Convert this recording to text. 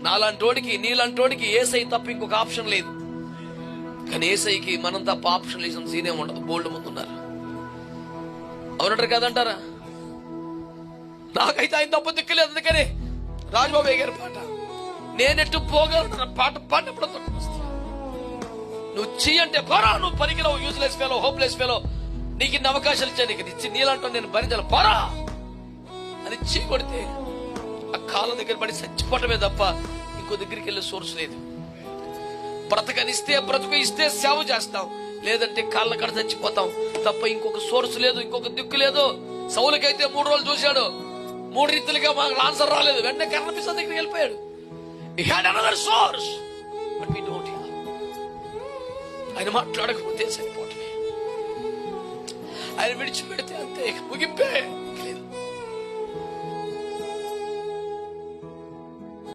నాలాంటోడికి నీలాంటోడికి ఏసై తప్ప ఇంకొక ఆప్షన్ లేదు. కానీ ఏసైకి మనం తప్ప ఆప్షన్ లేసిన సీనే ఉండదు. బోల్డ్ ముందు ఉన్నారు అవునంటారు కదంటారా? నాకైతే ఆయన తప్ప దిక్కులేదు అందుకని రాజబాబు గారి పాట. నేనెట్టు పోగలను పాట పాడినప్పుడు నువ్వు చెయ్యి అంటే పరా నువ్వు పనికిరావు యూజ్లెస్ ఫెలో హోప్లెస్ ఫెలో నీకు ఇన్ని అవకాశాలు ఇచ్చాను నీకు ఇచ్చి నీలాంటో నేను భరించాలి. పరా! అని చీ కొడితే కాళ్ళ దగ్గర పడి చచ్చిపోవటమే తప్ప ఇంకో దగ్గరికి వెళ్ళే సోర్స్ లేదు. బ్రతకనిస్తే బ్రతుకు ఇస్తే సేవ చేస్తాం. లేదంటే కాళ్ళ కడ చచ్చిపోతాం. తప్ప ఇంకొక సోర్స్ లేదు ఇంకొక దిక్కు లేదు. సౌలకైతే మూడు రోజులు చూశాడు. మూడు రీతిలుగా మాకు ఆన్సర్ రాలేదు. వెంటనే కర్ణపిస దగ్గరికి వెళ్ళిపోయాడు. Had another source but we don't don't ఆయన మాట్లాడకపోతే సరిపోవటమే. ఆయన విడిచిపెడితే అంతే ముగింపే.